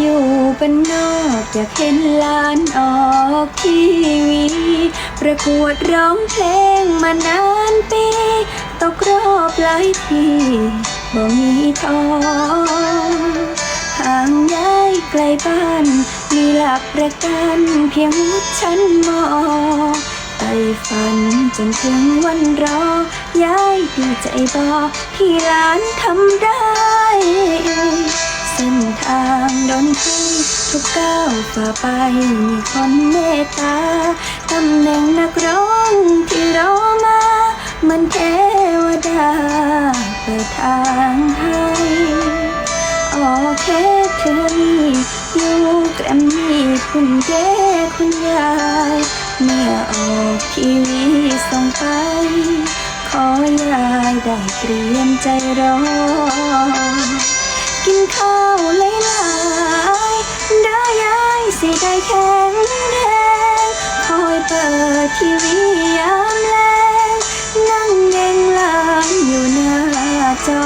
อยู่เป็นนอกอยากเห็นลานออกทีวี ประกวดร้องเพลงมานานปีตกรอบหลายทีบ่มีทองห่างย้ายไกลบ้าน มีหลักประกันเพียงชั้นมอไปฝันจนถึงวันรอ ย้ายดีใจบอกที่หลานทำได้ เส้นทางดนตรีทุกก้าวฝ่าไปมีคนเมตตาตำแหน่งนักร้องที่รอมาเหมันเทวดาเปิดทางให้โอเคเธออยู่แกรมมี่คุณเย่คุณยายเมื่อออกทีวีส่งไปขอยายได้เตรียมใจรอ กินข้าวหลายๆได้ยายสิได้แข็งแรงคอยเปิดทีวียามแลงนั่งเง่งหลานอยู่หน้าจอ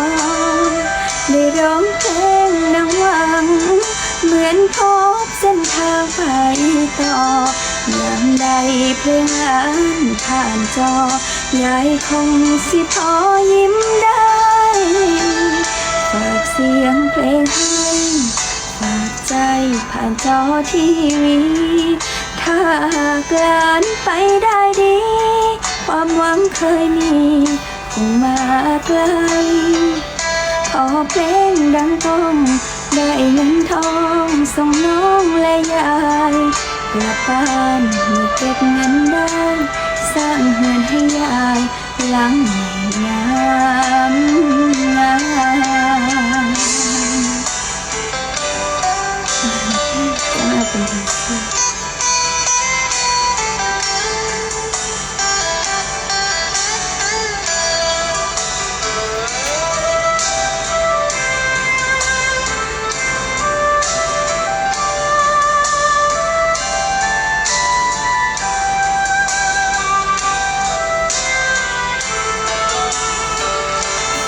ได้ร้องเพลงดังหวัง เหมือนพบเส้นทางไปต่อยามใดเพลงหลานผ่านจอ ยายคงสิพอยิ้มได้ สียงเพลงให้ฝากใจผ่านจอทีวีถ้าหากหลานไปได้ดี ความหวังเคยมีคงมาไกลขอเพลงดังก้องได้เงินทองส่งน้องและยายกลับบ้านมีเก็บเงินได้ สร้างเงินให้ยายหลังใหม่ เป็นทีสุด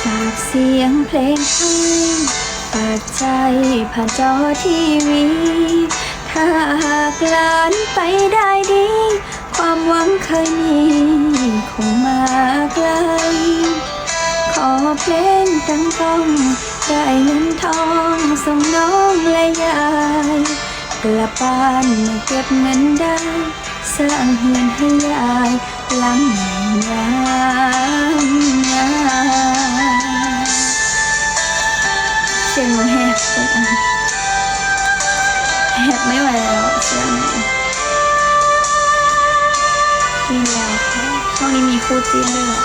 ฝากเสียงเพลงให้ฝากใจผ่านจอทีวี ถ้าหากหลานไปได้ดี ความหวังเคยมีคงมาไกล ขอเพลงดังก้องได้เงินทองส่งน้องและยายกลับบ้านมาเก็บเงินได้ สร้างเฮือนให้ยายหลังใหม่งามงามเสียงมันแหบเป็นอัน แหบไม่ไหวแล้วเสียงนี้นี่แล้วค่ะช่วงนี้มีคู่จิ้นด้วยเหรอ